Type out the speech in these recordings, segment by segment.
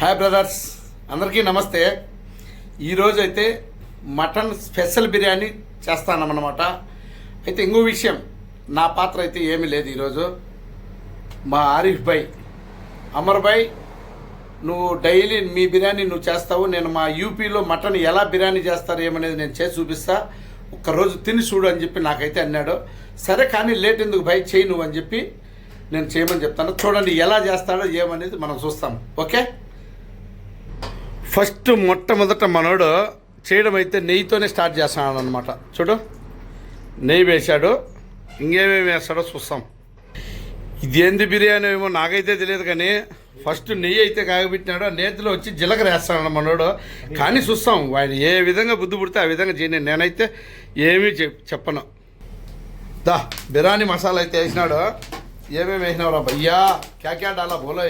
Hi brothers అందరికీ నమస్తే. ఈరోజు అయితే మటన్ స్పెషల్ బిర్యానీ చేస్తానన్నమాట అయితే ఇంకో విషయం నా పాత్ర అయితే ఏమీ లేదు ఈరోజు. మా ఆరిఫ్ భాయ్ అమర్ భాయ్ నువ్వు డైలీ మీ బిర్యానీ నువ్వు చేస్తావు నేను మా యూపీలో మటన్ ఎలా బిర్యానీ చేస్తారు ఏమనేది నేను చేసి చూపిస్తా. ఒక్కరోజు తిని చూడు అని చెప్పి నాకైతే అన్నాడు. సరే కానీ లేట్ ఎందుకు భయ్ చేయి నువ్వు అని చెప్పి నేను చేయమని చెప్తాను. చూడండి ఎలా చేస్తాడో ఏమనేది మనం చూస్తాం. ఓకే? ఫస్ట్ మొట్టమొదట మనోడు చేయడం అయితే నెయ్యితోనే స్టార్ట్ చేస్తాడు అనమాట చూడు నెయ్యి వేశాడు ఇంకేమేమి వేస్తాడో చూస్తాం. ఇదేంది బిర్యానీ ఏమో నాకైతే తెలియదు కానీ ఫస్ట్ నెయ్యి అయితే కాగబెట్టినాడు ఆ నేతిలో వచ్చి జీలకర్ర వేస్తాడు మనోడు. కానీ చూస్తాం ఆయన ఏ విధంగా బుద్ధి పుడితే ఆ విధంగా చేయను నేనైతే ఏమీ చెప్ చెప్పను. దా బిర్యానీ మసాలా అయితే వేసినాడు. ఏమేమి వేసినావురా భయ్యా? క్యాక్యా క్యా డాలా బోలో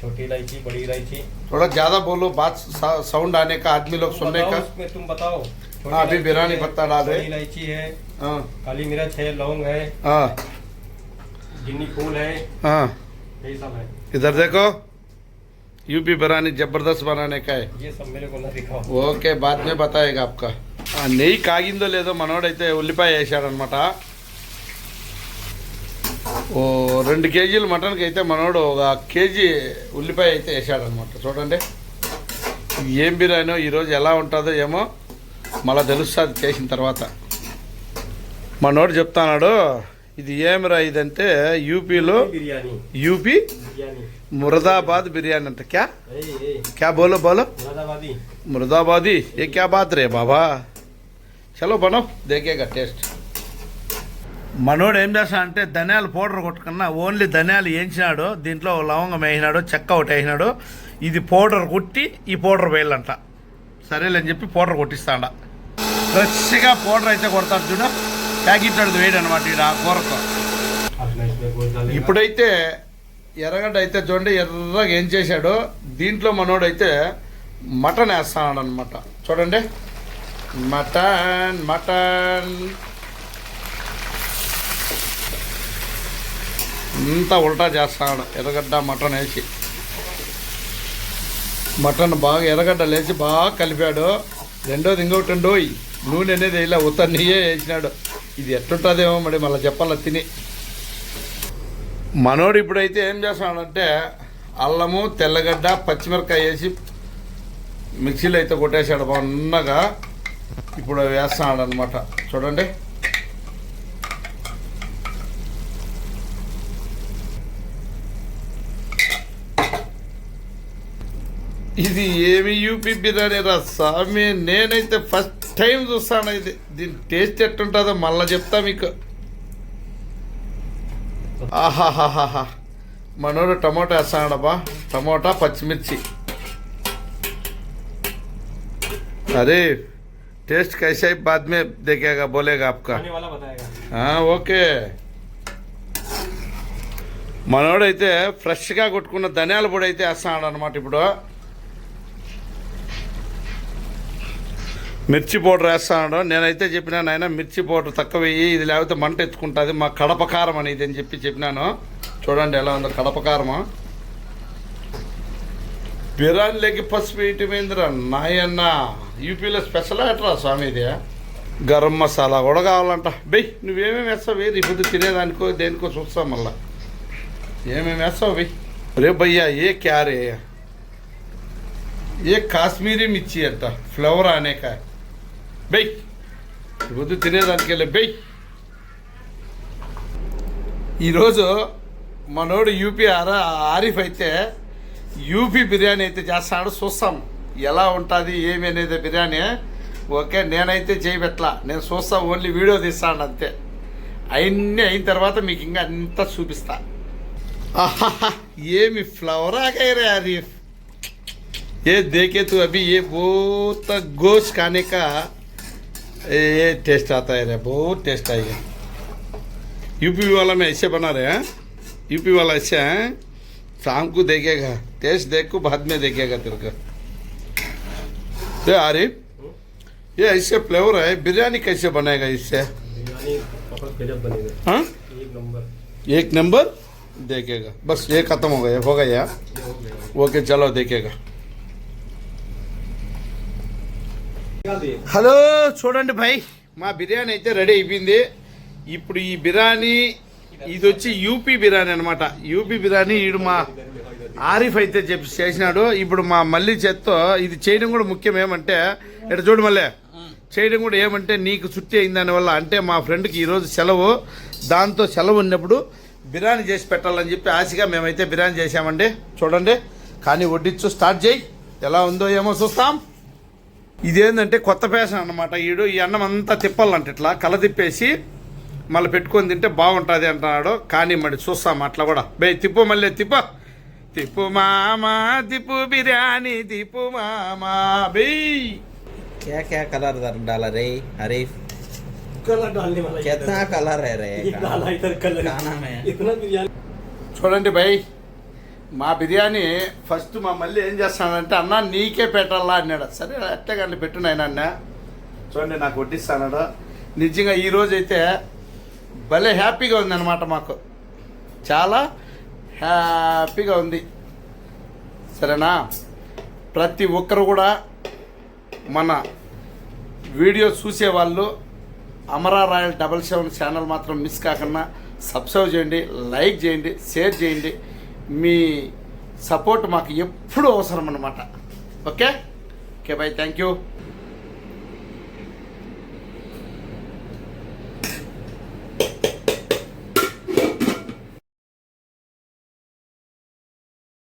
छोटी इलायची बड़ी इलायची थोड़ा ज्यादा बोलो बात सा- साउंड आने का आदमी लोग सुनने बताओ का उसमें तुम बताओ छोटी हाँ, अभी इलायची बिरयानी है, पत्ता डाल रहे। बड़ी इलायची है हाँ काली मिर्च है लौंग है हाँ गिन्नी फूल है हाँ यही सब है इधर देखो यूपी बिरयानी जबरदस्त बनाने का है ये सब मेरे को ना दिखाओ ఓకే బాద్ మే బతాయేగా ఆప్కా ఆ నెయ్యి కాగిందో లేదో మనోడైతే ఉల్లిపాయ వేసాడనమాట ఓ రెండు కేజీలు మటన్కి అయితే మనోడు ఒక కేజీ ఉల్లిపాయ అయితే వేసాడనమాట చూడండి. ఏం బిర్యానో ఈరోజు ఎలా ఉంటుందో ఏమో మళ్ళీ తెలుస్తుంది చేసిన తర్వాత. మనోడు చెప్తాడు ఇది ఏమిరా ఇదంటే యూపీలో యూపీ మురదాబాద్ బిర్యానీ అంట. క్యా? క్యా బోలో బోలో? మురదాబాదీ. ఏ క్యా బాత్ రే బాబా? చలో బనో దేకేగా టేస్ట్. మనోడు ఏం చేస్తాడు అంటే ధనియాలు పౌడర్ కొట్టుకున్నా ఓన్లీ ధనియాలు వేయించినాడు దీంట్లో లవంగం వేసినాడు చెక్క ఒకటి వేసినాడు ఇది పౌడర్ కొట్టి ఈ పౌడర్ వేయాలంట. సరేలేని చెప్పి పౌడర్ కొట్టిస్తాడ. ఫ్రెష్గా పౌడర్ అయితే కొడతాడు చూడ. ప్యాకెట్ అది వేయడం అనమాట ఇది ఆ కూరకు. ఇప్పుడైతే ఎర్రగడ్డ అయితే చూడండి ఎర్రగా ఏం చేశాడు దీంట్లో మనోడైతే మటన్ వేస్తాడు అనమాట చూడండి. Mutton mutton. అంతా ఉల్టా చేస్తాడు. ఎర్రగడ్డ మటన్ వేసి. మటన్ బాగా ఎర్రగడ్డ లేచి బాగా కలిపాడు. రెండోది ఇంకొకటి ఉండోయ్ నూనె అనేది ఇలా ఉత్త నెయ్యే వేసినాడు. ఇది ఎట్టుంటుందేమో మరి మళ్ళీ చెప్పాల తిని. మనోడు ఇప్పుడైతే ఏం చేస్తున్నాడంటే అల్లము తెల్లగడ్డ పచ్చిమిరకాయ వేసి మిక్సీలో అయితే కొట్టేశాడు. బాగున్నగా ఇప్పుడు వేస్తున్నాడు అనమాట చూడండి. ఇది ఏమి యూపీ బిర్యానీ రా స్వామి నేనైతే ఫస్ట్ టైం చూస్తాను ఇది దీని టేస్ట్ ఎట్టుంటుందో మళ్ళీ చెప్తా మీకు ఆహాహాహాహా మనోడు టమోటా వేస్తాడబ్బా టమోటా పచ్చిమిర్చి अरे टेस्ट कैसे है बाद में देखेगा बोलेगा आपका खाने वाला बताएगा हाँ, ఓకే మనోడైతే ఫ్రెష్గా కొట్టుకున్న ధనియాల పొడి అయితే వేస్తున్నాడు అనమాట ఇప్పుడు మిర్చి పౌడర్ వేస్తున్నాడు నేనైతే చెప్పినాను ఆయన మిర్చి పౌడర్ తక్కువ వేయి ఇది లేకపోతే మంట ఎత్తుకుంటుంది మా కడప కారం అనేది అని చెప్పి చెప్పినాను. చూడండి ఎలా ఉందో కడప కారము. బిర్యానీలోకి పసుపు వేయటమేందిరా నాయన్న? యూపీలో స్పెషల్ అట్రా స్వామి ఇది గరం మసాలా కూడా కావాలంట. బెయ్ నువ్వేమేమి వేస్తావు? వేరు ఇప్పుడు తినేదానికో దేనికో చూస్తాం మళ్ళా. ఏమేమి వేస్తావు? బెయ్. రే భయ్యా ఏ క్యారే? ఏ కాశ్మీరీ మిర్చి అంట ఫ్లవర్ అనేక బెయ్. వద్దు తినేదానికి వెళ్ళి బెయ్. ఈరోజు మనోడు యూపీ ఆరా ఆరిఫ్ అయితే యూపీ బిర్యానీ అయితే చేస్తాడు. చూస్తాం ఎలా ఉంటుంది ఏమి అనేది బిర్యానీ. ఓకే నేనైతే చేయబెట్టలా నేను చూస్తా ఓన్లీ వీడియో తీస్తాను అంతే. అవన్నీ అయిన తర్వాత మీకు ఇంకా అంతా చూపిస్తా. ఏమి ఫ్లవర్ ఆగాయరే ఆరిఫ్? ఏ దేకే అవి అభి ఏ బోత గోష్ కానీక ये टेस्ट आता है रे बहुत टेस्ट आएगा यूपी वाला में ऐसे बना रहे हैं यूपी वाला ऐसे हैं शाम को देखेगा टेस्ट देख को बाद में देखेगा तेरे को। तो आरिफ ये ऐसे फ्लेवर है बिरयानी कैसे बनेगा इससे? हाँ? एक नंबर। देखेगा। बस ये खत्म हो गया हो गया। ओके चलो देखेगा। హలో చూడండి భాయ్. మా బిర్యానీ అయితే రెడీ అయిపోయింది. ఇప్పుడు ఈ బిర్యానీ ఇది వచ్చి యూపీ బిర్యానీ అనమాట యూపీ బిర్యానీ ఈడు మా ఆరిఫ్ అయితే చెప్పి చేసినాడు. ఇప్పుడు మా మళ్ళీ చేత్తో ఇది చేయడం కూడా ముఖ్యం ఏమంటే ఇటు చూడు మళ్ళీ. చేయడం కూడా ఏమంటే నీకు చుట్టి అయింది దానివల్ల అంటే మా ఫ్రెండ్కి ఈరోజు సెలవు. దాంతో సెలవు ఉన్నప్పుడు బిర్యానీ చేసి పెట్టాలని చెప్పి ఆశగా మేమైతే బిర్యానీ చేసామండి చూడండి. కానీ వడ్డించు స్టార్ట్ చేయి. ఎలా ఉందో ఏమో చూస్తాం. ఇదేంటంటే కొత్త పేష అన్నమాట ఈడు ఈ అన్నం అంతా తిప్పాలంట ఇట్లా కల తిప్పేసి మళ్ళీ పెట్టుకొని తింటే బాగుంటుంది అంటున్నాడు కానీ మరి చూస్తాం అట్లా కూడా బే తిప్పు మళ్ళీ తిప్పు తిప్పు మామా తిప్పు బిర్యానీ తిప్పు మామా బే क्या क्या कलर दर- डाला रे हरीफ कलर डालने वाला ये कितना कलर है रे ये डाला इधर कलर क्या नाम है इतना बिरयानी చూడండి భయ్ మా బిర్యానీ ఫస్ట్ మా మళ్ళీ ఏం చేస్తానంటే అన్న నీకే పెట్టాలా? అన్నాడు. సరే అట్టే కానీ పెట్టు నాయన అన్న. చూడండి నాకు వడ్డిస్తాడు నిజంగా ఈరోజు అయితే భలే హ్యాపీగా ఉంది అనమాట మాకు. చాలా హ్యాపీగా ఉంది. సరేనా? ప్రతి ఒక్కరు కూడా మన వీడియో చూసేవాళ్ళు Amara royal double seven channel మాత్రం మిస్ కాకుండా సబ్స్క్రైబ్ చేయండి లైక్ చేయండి షేర్ చేయండి. మీ సపోర్ట్ మాకు ఎప్పుడూ అవసరం అన్నమాట okay? Okay bye. Thank you